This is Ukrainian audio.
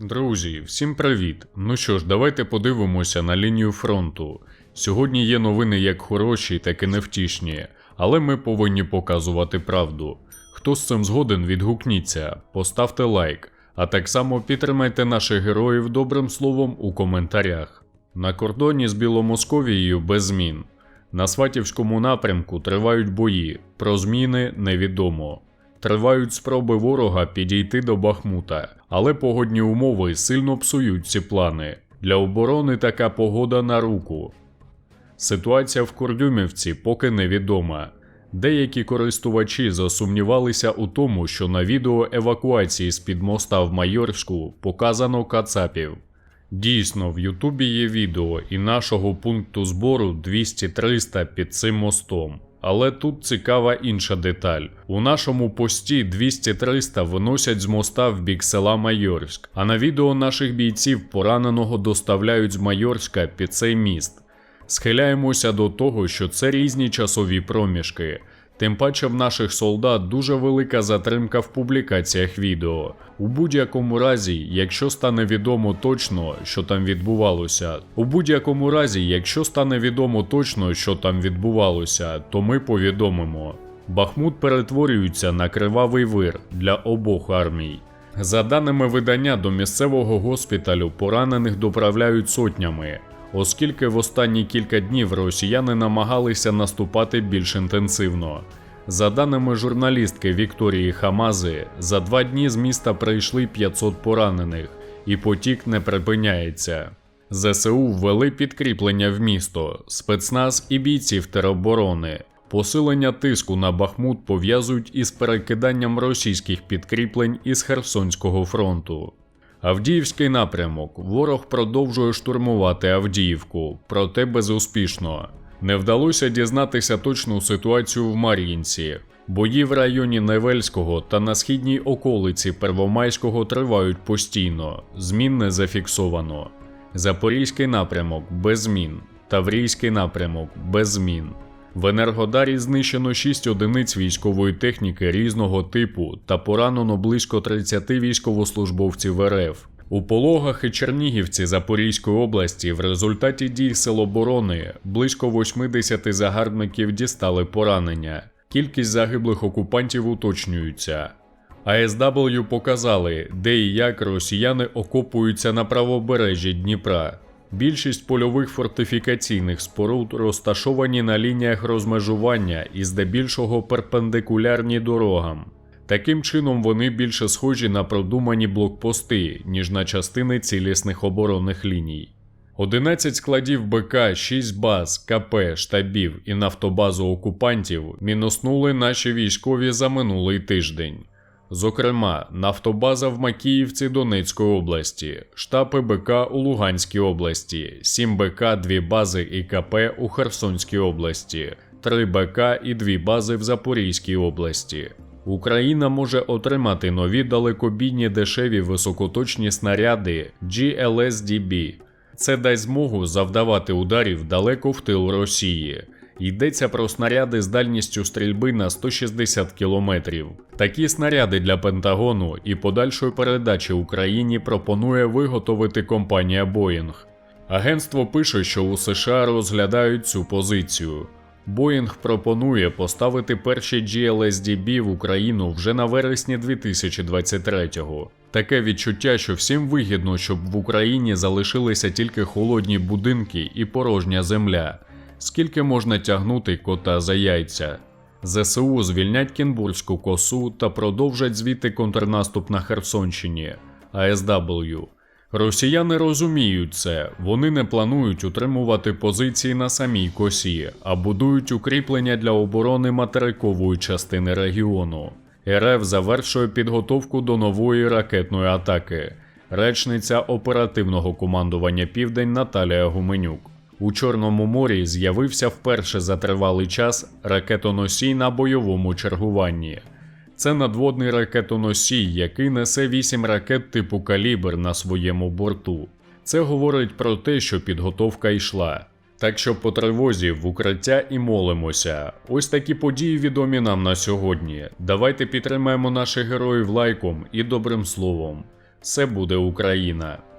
Друзі, всім привіт! Ну що ж, давайте подивимося на лінію фронту. Сьогодні є новини як хороші, так і невтішні, але ми повинні показувати правду. Хто з цим згоден, відгукніться, поставте лайк, а так само підтримайте наших героїв добрим словом у коментарях. На кордоні з Біломосковією без змін. На Сватівському напрямку тривають бої, про зміни невідомо. Тривають спроби ворога підійти до Бахмута, але погодні умови сильно псують ці плани. Для оборони така погода на руку. Ситуація в Курдюмівці поки невідома. Деякі користувачі засумнівалися у тому, що на відео евакуації з-під моста в Майорську показано кацапів. Дійсно, в Ютубі є відео і нашого пункту збору 200-300 під цим мостом. Але тут цікава інша деталь. У нашому пості 200-300 виносять з моста в бік села Майорськ, а на відео наших бійців пораненого доставляють з Майорська під цей міст. Схиляємося до того, що це різні часові проміжки. Тим паче в наших солдат дуже велика затримка в публікаціях відео. У будь-якому разі, якщо стане відомо точно, що там відбувалося, у будь-якому разі, якщо стане відомо точно, що там відбувалося, то ми повідомимо. Бахмут перетворюється на кривавий вир для обох армій. За даними видання, до місцевого госпіталю поранених доправляють сотнями, оскільки в останні кілька днів росіяни намагалися наступати більш інтенсивно. За даними журналістки Вікторії Хамази, за два дні з міста прийшли 500 поранених, і потік не припиняється. ЗСУ ввели підкріплення в місто, спецназ і бійців тероборони. Посилення тиску на Бахмут пов'язують із перекиданням російських підкріплень із Херсонського фронту. Авдіївський напрямок. Ворог продовжує штурмувати Авдіївку, проте безуспішно. Не вдалося дізнатися точну ситуацію в Мар'їнці. Бої в районі Невельського та на східній околиці Первомайського тривають постійно, змін не зафіксовано. Запорізький напрямок без змін, Таврійський напрямок без змін. В Енергодарі знищено 6 одиниць військової техніки різного типу та поранено близько 30 військовослужбовців РФ. У Пологах і Чернігівці Запорізької області в результаті дій Сил оборони близько 80 загарбників дістали поранення. Кількість загиблих окупантів уточнюється. АСW показали, де і як росіяни окопуються на правобережжі Дніпра. Більшість польових фортифікаційних споруд розташовані на лініях розмежування і здебільшого перпендикулярні дорогам. Таким чином вони більше схожі на продумані блокпости, ніж на частини цілісних оборонних ліній. 11 складів БК, 6 баз, КП, штабів і нафтобазу окупантів мінуснули наші військові за минулий тиждень. Зокрема, нафтобаза в Макіївці Донецької області, штаб БК у Луганській області, 7 БК, 2 бази і КП у Херсонській області, 3 БК і 2 бази в Запорізькій області. Україна може отримати нові далекобійні дешеві високоточні снаряди GLSDB. Це дасть змогу завдавати ударів далеко в тил Росії. Йдеться про снаряди з дальністю стрільби на 160 км. Такі снаряди для Пентагону і подальшої передачі Україні пропонує виготовити компанія Boeing. Агентство пише, що у США розглядають цю позицію. Боїнг пропонує поставити перші GLSDB в Україну вже на вересні 2023-го. Таке відчуття, що всім вигідно, щоб в Україні залишилися тільки холодні будинки і порожня земля. Скільки можна тягнути кота за яйця? ЗСУ звільнять Кінбурзьку косу та продовжать звідти контрнаступ на Херсонщині. АСW. Росіяни розуміють це, вони не планують утримувати позиції на самій косі, а будують укріплення для оборони материкової частини регіону. РФ завершує підготовку до нової ракетної атаки. Речниця оперативного командування Південь Наталія Гуменюк. У Чорному морі з'явився вперше за тривалий час ракетоносій на бойовому чергуванні. Це надводний ракетоносій, який несе 8 ракет типу калібр на своєму борту. Це говорить про те, що підготовка йшла. Так що по тривозі в укриття і молимося. Ось такі події відомі нам на сьогодні. Давайте підтримаємо наших героїв лайком і добрим словом. Це буде Україна.